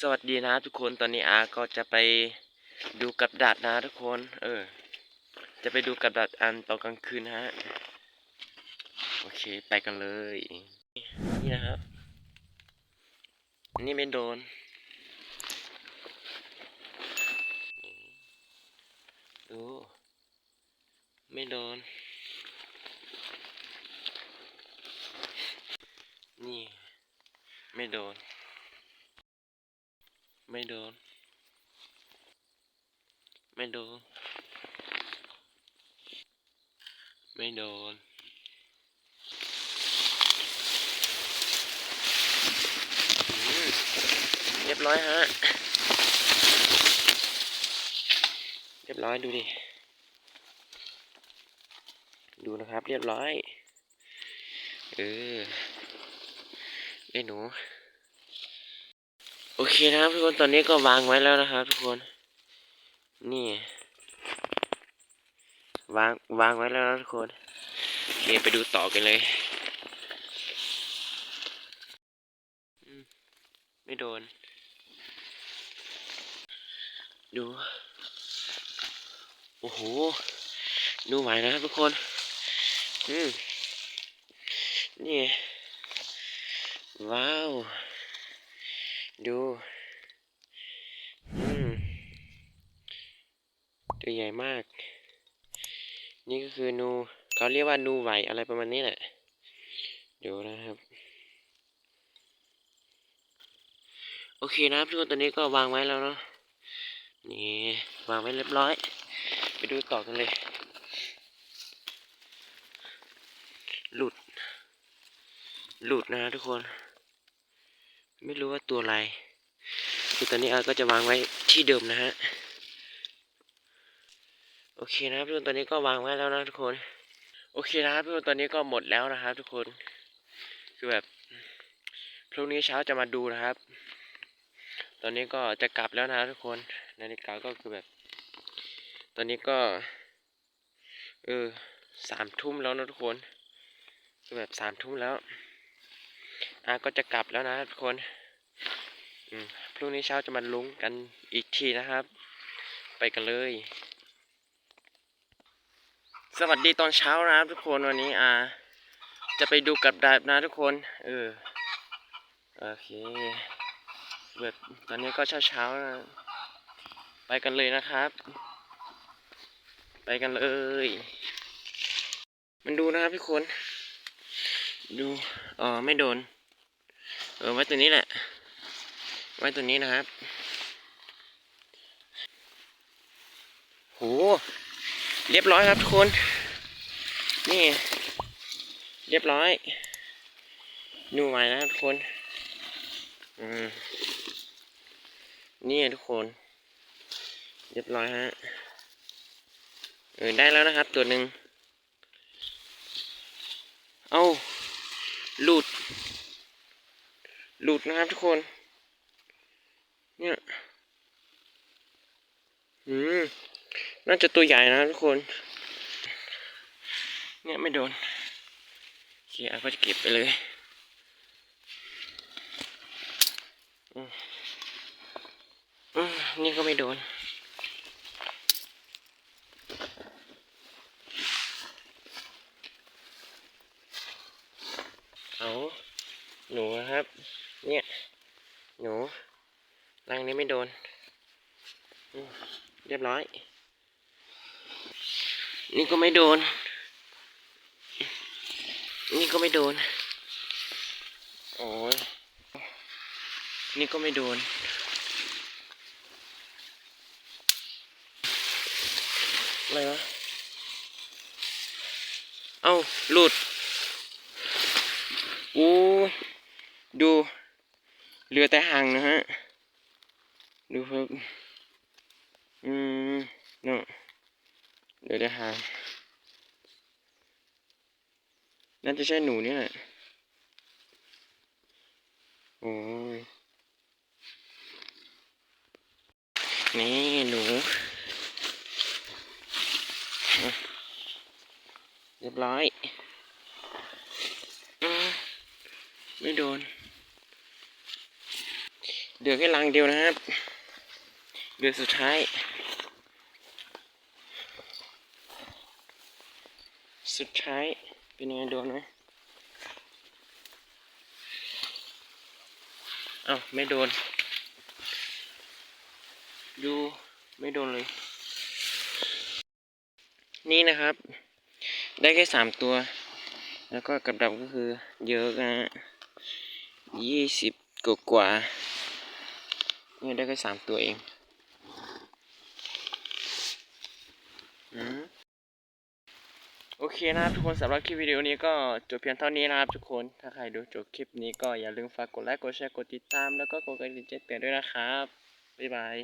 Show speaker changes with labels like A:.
A: สวัสดีนะทุกคนตอนนี้อาก็จะไปดูกับดักนะทุกคน เออ จะไปดูกับดักอันตอนกลางคืนฮะ โอเคไปกันเลย นี่นะครับ นี่ไม่โดน ดู ไม่โดน นี่ ไม่โดน ไม่โดน ไม่โดน ไม่โดน เรียบร้อยฮะ เรียบร้อยดูดิ ดูนะครับ เรียบร้อย เออไอ้หนู โอเคนะครับทุกคนตอนนี้ก็วางไว้แล้วนะครับทุกคน นี่วางวางไว้แล้วนะทุกคนโอเคไปดูต่อกันเลยไม่โดน ดู โอ้โห ดูไหวนะครับทุกคน อืม นี่ ว้าว ดู อืม ตัวใหญ่มาก นี่ก็คือนูเขาเรียกว่านูไหวอะไรประมาณนี้แหละ ดูนะครับ โอเคนะครับทุกคนตอนนี้ก็วางไว้แล้วเนาะ นี่วางไว้เรียบร้อย ไปดูต่อกันเลย หลุด หลุดนะทุกคน ไม่รู้ว่าตัวอะไร คือตอนนี้อาก็จะวางไว้ที่เดิมนะฮะ โอเคนะครับทุกคนตอนนี้ก็วางไว้แล้วนะทุกคน โอเคนะครับทุกคนตอนนี้ก็หมดแล้วนะครับ ทุกคน คือแบบพรุ่งนี้เช้าจะมาดูนะครับ ตอนนี้ก็จะกลับแล้วนะทุกคน นาฬิกาก็คือแบบ ตอนนี้ก็ เออสามทุ่มแล้วนะทุกคน คือแบบสามทุ่มแล้ว อาก็จะกลับแล้วนะทุกคนพรุ่งนี้เช้าจะมาลุ้งกันอีกทีนะครับ ไปกันเลย สวัสดีตอนเช้านะครับทุกคนวันนี้อาจะไปดูกับดักนะทุกคน เออโอเคแบบตอนนี้ก็เช้าเช้านะไปกันเลยนะครับ ไปกันเลย มันดูนะครับทุกคน ดูเออไม่โดน เออไว้ตัวนี้แหละ ไว้ตัวนี้นะครับโหเรียบร้อยครับทุกคน นี่ เรียบร้อยดูใหม่นะครับทุกคนอืมนี่ทุกคน เรียบร้อยฮะเออได้แล้วนะครับตัวหนึ่งเอาหลุด ห ลุดนะครับทุกคน เนี่ยอืมน่าจะตัวใหญ่นะทุกคน เนี่ยไม่โดนเคียก็จะเก็บไปเลยอืมอืมนี่ก็ไม่โดน เอาหนูนะครับ เนี่ย หนูรังนี้ไม่โดน เรียบร้อย นี่ก็ไม่โดน นี่ก็ไม่โดน โอ้ยนี่ก็ไม่โดน อะไรวะ เอ้า หลุดอู้ เหลือแต่หางนะฮะ ดูครับ อืมเนาะเหลือแต่หาง น่าจะใช่หนูเนี่ยแหละ โอ้ย นี่หนูเรียบร้อยอไม่โดน เหลือแค่ลังเดียวนะครับเหลือสุดท้าย สุดท้าย เป็นยังไงโดนไหมเอ้าไม่โดน ดู ไม่โดนเลย นี่นะครับ ได้แค่สามตัว แล้วก็กับดักก็คือเยอะนะยี่สิบกว่า กว่านี่ได้แค่สามตัวเองอืมโอเคนะครับทุกคนสำหรับคลิปวิดีโอนี้ก็จบเพียงเท่านี้นะครับทุกคนถ้าใครดูจบคลิปนี้ก็อย่าลืมฝากกดไลค์กดแชร์กดติดตาม แล้วก็กดกระดิ่งแจ้งเตือนด้วยนะครับ บ๊ายบาย